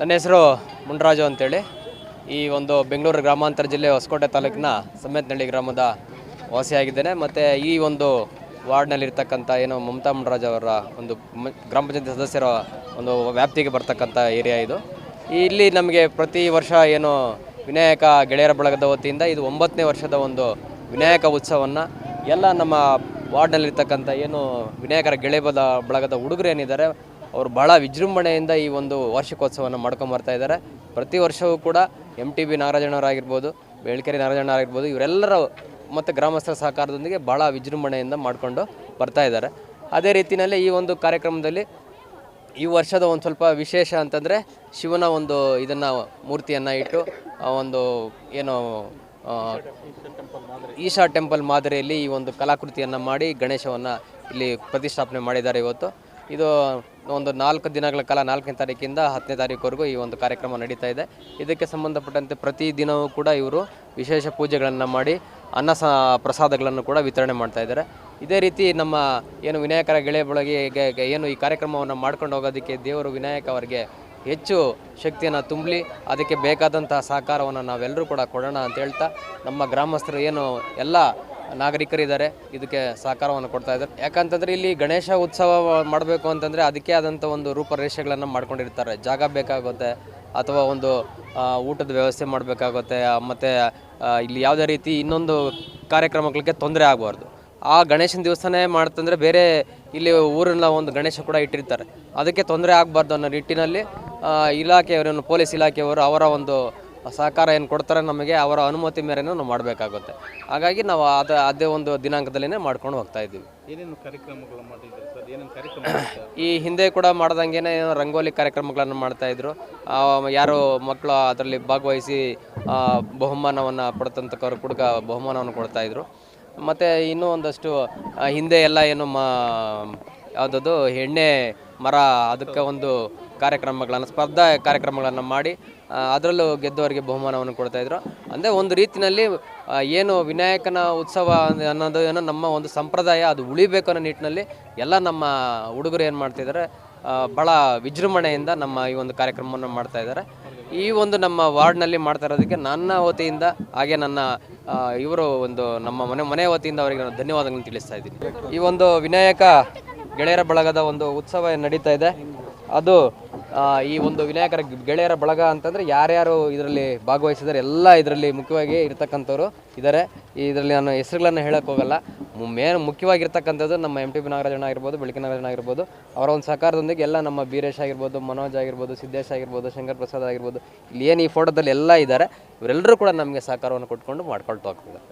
ನನ್ನ ಹೆಸರು ಮುನ್ರಾಜು ಅಂತೇಳಿ. ಈ ಒಂದು ಬೆಂಗಳೂರು ಗ್ರಾಮಾಂತರ ಜಿಲ್ಲೆ ಹೊಸಕೋಟೆ ತಾಲೂಕಿನ ಸಮೇತನಹಳ್ಳಿ ಗ್ರಾಮದ ವಾಸಿಯಾಗಿದ್ದೇನೆ. ಮತ್ತು ಈ ಒಂದು ವಾರ್ಡ್ನಲ್ಲಿರ್ತಕ್ಕಂಥ ಏನು ಮಮತಾ ಮುನ್ರಾಜ್ ಅವರ ಒಂದು ಗ್ರಾಮ ಪಂಚಾಯತ್ ಸದಸ್ಯರ ಒಂದು ವ್ಯಾಪ್ತಿಗೆ ಬರ್ತಕ್ಕಂಥ ಏರಿಯಾ ಇದು. ಇಲ್ಲಿ ನಮಗೆ ಪ್ರತಿ ವರ್ಷ ಏನು ವಿನಾಯಕ ಗೆಳೆಯರ ಬಳಗದ ವತಿಯಿಂದ ಇದು ಒಂಬತ್ತನೇ ವರ್ಷದ ಒಂದು ವಿನಾಯಕ ಉತ್ಸವವನ್ನು ಎಲ್ಲ ನಮ್ಮ ವಾರ್ಡ್ನಲ್ಲಿರ್ತಕ್ಕಂಥ ಏನು ವಿನಾಯಕರ ಗೆಳೆಯ ಬಳಗದ ಹುಡುಗರು ಏನಿದ್ದಾರೆ ಅವರು ಬಹಳ ವಿಜೃಂಭಣೆಯಿಂದ ಈ ಒಂದು ವಾರ್ಷಿಕೋತ್ಸವವನ್ನು ಮಾಡ್ಕೊಂಡು ಬರ್ತಾ ಇದ್ದಾರೆ. ಪ್ರತಿ ವರ್ಷವೂ ಕೂಡ ಎಂ ಟಿ ಬಿ ನಾಗರಾಜಣ್ಣವರಾಗಿರ್ಬೋದು, ಬೇಳ್ಕೆರೆ ನಾಗರಾಜಣ್ಣವರಾಗಿರ್ಬೋದು, ಇವರೆಲ್ಲರ ಮತ್ತು ಗ್ರಾಮಸ್ಥರ ಸಹಕಾರದೊಂದಿಗೆ ಭಾಳ ವಿಜೃಂಭಣೆಯಿಂದ ಮಾಡಿಕೊಂಡು ಬರ್ತಾ ಇದ್ದಾರೆ. ಅದೇ ರೀತಿಯಲ್ಲಿ ಈ ಒಂದು ಕಾರ್ಯಕ್ರಮದಲ್ಲಿ ಈ ವರ್ಷದ ಒಂದು ಸ್ವಲ್ಪ ವಿಶೇಷ ಅಂತಂದರೆ ಶಿವನ ಒಂದು ಇದನ್ನು, ಮೂರ್ತಿಯನ್ನು ಇಟ್ಟು ಒಂದು ಏನು ಈಶಾ ಟೆಂಪಲ್ ಮಾದರಿಯಲ್ಲಿ ಈ ಒಂದು ಕಲಾಕೃತಿಯನ್ನು ಮಾಡಿ ಗಣೇಶವನ್ನು ಇಲ್ಲಿ ಪ್ರತಿಷ್ಠಾಪನೆ ಮಾಡಿದ್ದಾರೆ ಇವತ್ತು. ಇದು ಒಂದು ನಾಲ್ಕು ದಿನಗಳ ಕಾಲ, ನಾಲ್ಕನೇ ತಾರೀಕಿಂದ ಹತ್ತನೇ ತಾರೀಕುವರೆಗೂ ಈ ಒಂದು ಕಾರ್ಯಕ್ರಮ ನಡೀತಾ ಇದೆ. ಇದಕ್ಕೆ ಸಂಬಂಧಪಟ್ಟಂತೆ ಪ್ರತಿ ದಿನವೂ ಕೂಡ ಇವರು ವಿಶೇಷ ಪೂಜೆಗಳನ್ನು ಮಾಡಿ, ಅನ್ನ ಪ್ರಸಾದಗಳನ್ನು ಕೂಡ ವಿತರಣೆ ಮಾಡ್ತಾ ಇದ್ದಾರೆ. ಇದೇ ರೀತಿ ನಮ್ಮ ಏನು ವಿನಾಯಕರ ಗೆಳೆಯ ಬಳಗೆಗೆ ಏನು ಈ ಕಾರ್ಯಕ್ರಮವನ್ನು ಮಾಡ್ಕೊಂಡು ಹೋಗೋದಕ್ಕೆ ದೇವರು ವಿನಾಯಕ ಅವರಿಗೆ ಹೆಚ್ಚು ಶಕ್ತಿಯನ್ನು ತುಂಬಲಿ, ಅದಕ್ಕೆ ಬೇಕಾದಂತಹ ಸಹಕಾರವನ್ನು ನಾವೆಲ್ಲರೂ ಕೂಡ ಕೊಡೋಣ ಅಂತ ಹೇಳ್ತಾ ನಮ್ಮ ಗ್ರಾಮಸ್ಥರು ಏನು ಎಲ್ಲ ನಾಗರಿಕರಿದ್ದಾರೆ, ಇದಕ್ಕೆ ಸಹಕಾರವನ್ನು ಕೊಡ್ತಾ ಇದ್ದಾರೆ. ಯಾಕಂತಂದರೆ ಇಲ್ಲಿ ಗಣೇಶ ಉತ್ಸವ ಮಾಡಬೇಕು ಅಂತಂದರೆ ಅದಕ್ಕೆ ಆದಂಥ ಒಂದು ರೂಪರೇಷೆಗಳನ್ನು ಮಾಡ್ಕೊಂಡಿರ್ತಾರೆ. ಜಾಗ ಬೇಕಾಗುತ್ತೆ, ಅಥವಾ ಒಂದು ಊಟದ ವ್ಯವಸ್ಥೆ ಮಾಡಬೇಕಾಗುತ್ತೆ, ಮತ್ತು ಇಲ್ಲಿ ಯಾವುದೇ ರೀತಿ ಇನ್ನೊಂದು ಕಾರ್ಯಕ್ರಮಗಳಿಗೆ ತೊಂದರೆ ಆಗಬಾರ್ದು. ಆ ಗಣೇಶನ ದಿವಸನೇ ಮಾಡ್ತಂದ್ರೆ ಬೇರೆ ಇಲ್ಲಿ ಊರಿನ ಒಂದು ಗಣೇಶ ಕೂಡ ಇಟ್ಟಿರ್ತಾರೆ. ಅದಕ್ಕೆ ತೊಂದರೆ ಆಗಬಾರ್ದು ಅನ್ನೋ ನಿಟ್ಟಿನಲ್ಲಿ ಇಲಾಖೆಯವರನ್ನು, ಪೊಲೀಸ್ ಇಲಾಖೆಯವರು ಅವರ ಒಂದು ಸಹಕಾರ ಏನು ಕೊಡ್ತಾರೆ ನಮಗೆ ಅವರ ಅನುಮತಿ ಮೇರೆ ನಾವು ಮಾಡಬೇಕಾಗುತ್ತೆ. ಹಾಗಾಗಿ ನಾವು ಅದ ಅದೇ ಒಂದು ದಿನಾಂಕದಲ್ಲೇ ಮಾಡ್ಕೊಂಡು ಹೋಗ್ತಾ ಇದ್ದೀವಿ. ಏನೇನು ಕಾರ್ಯಕ್ರಮಗಳು ಮಾಡಿದ್ದಾರೆ ಸರ್? ಏನೇನು ಕಾರ್ಯಕ್ರಮ ಈ ಹಿಂದೆ ಕೂಡ ಮಾಡ್ದಂಗೆನೇ ಏನೋ ರಂಗೋಲಿ ಕಾರ್ಯಕ್ರಮಗಳನ್ನು ಮಾಡ್ತಾ ಇದ್ರು. ಯಾರು ಮಕ್ಕಳು ಅದರಲ್ಲಿ ಭಾಗವಹಿಸಿ ಬಹುಮಾನವನ್ನು ಪಡೆದಂಥವ್ರು ಕೂಡ ಬಹುಮಾನವನ್ನು ಕೊಡ್ತಾ ಇದ್ರು. ಮತ್ತು ಇನ್ನೂ ಒಂದಷ್ಟು ಹಿಂದೆ ಎಲ್ಲ ಏನು ಮಾ ಯಾವುದದು ಎಣ್ಣೆ ಮರ ಅದಕ್ಕೆ ಒಂದು ಕಾರ್ಯಕ್ರಮಗಳನ್ನು ಸ್ಪರ್ಧಾ ಕಾರ್ಯಕ್ರಮಗಳನ್ನು ಮಾಡಿ ಅದರಲ್ಲೂ ಗೆದ್ದವರಿಗೆ ಬಹುಮಾನವನ್ನು ಕೊಡ್ತಾ ಇದ್ರು. ಅಂದರೆ ಒಂದು ರೀತಿಯಲ್ಲಿ ಏನು ವಿನಾಯಕನ ಉತ್ಸವ ಅನ್ನೋದು ಏನೋ ನಮ್ಮ ಒಂದು ಸಂಪ್ರದಾಯ, ಅದು ಉಳಿಬೇಕು ಅನ್ನೋ ನಿಟ್ಟಿನಲ್ಲಿ ಎಲ್ಲ ನಮ್ಮ ಹುಡುಗರು ಏನು ಮಾಡ್ತಿದ್ದಾರೆ ಭಾಳ ವಿಜೃಂಭಣೆಯಿಂದ ನಮ್ಮ ಈ ಒಂದು ಕಾರ್ಯಕ್ರಮವನ್ನು ಮಾಡ್ತಾ ಇದ್ದಾರೆ ಈ ಒಂದು ನಮ್ಮ ವಾರ್ಡ್ನಲ್ಲಿ ಮಾಡ್ತಾ ಇರೋದಕ್ಕೆ ನನ್ನ ವತಿಯಿಂದ, ಹಾಗೆ ನನ್ನ ಇವರು ಒಂದು ನಮ್ಮ ಮನೆ ಮನೆ ವತಿಯಿಂದ ಅವರಿಗೆ ನಾನು ಧನ್ಯವಾದಗಳನ್ನು ತಿಳಿಸ್ತಾ ಇದ್ದೀನಿ. ಈ ಒಂದು ವಿನಾಯಕ ಗೆಳೆಯರ ಬಳಗದ ಒಂದು ಉತ್ಸವ ನಡೀತಾ ಇದೆ. ಅದು ಈ ಒಂದು ವಿನಾಯಕರ ಗೆಳೆಯರ ಬಳಗ ಅಂತಂದರೆ ಯಾರ್ಯಾರು ಇದರಲ್ಲಿ ಭಾಗವಹಿಸಿದ್ದಾರೆ ಎಲ್ಲ ಇದರಲ್ಲಿ ಮುಖ್ಯವಾಗಿ ಇರ್ತಕ್ಕಂಥವ್ರು ಇದ್ದಾರೆ ಇದರಲ್ಲಿ ನಾನು ಹೆಸರುಗಳನ್ನು ಹೇಳಕ್ಕೆ ಹೋಗಲ್ಲ. ಮೇನ್ ಮುಖ್ಯವಾಗಿರ್ತಕ್ಕಂಥದ್ದು ನಮ್ಮ ಎಂ ಟಿ ಪಿ ನಾಗರಾಜಣ್ಣ ಆಗಿರ್ಬೋದು ನಾಗರಾಜಣ್ಣ ಆಗಿರ್ಬೋದು. ಅವರ ಒಂದು ಸಹಕಾರದೊಂದಿಗೆ ಎಲ್ಲ ನಮ್ಮ ಬೀರೇಶ್ ಆಗಿರ್ಬೋದು, ಮನೋಜ್ ಆಗಿರ್ಬೋದು, ಸಿದ್ದೇಶ್ ಆಗಿರ್ಬೋದು, ಶಂಕರ್ ಪ್ರಸಾದ್ ಆಗಿರ್ಬೋದು, ಇಲ್ಲಿ ಏನು ಈ ಫೋಟೋದಲ್ಲಿ ಎಲ್ಲ ಇದ್ದಾರೆ ಇವರೆಲ್ಲರೂ ಕೂಡ ನಮಗೆ ಸಹಕಾರವನ್ನು ಕೊಟ್ಕೊಂಡು ಮಾಡ್ಕೊಳ್ತಾ ಹೋಗ್ತಿದ್ದಾರೆ.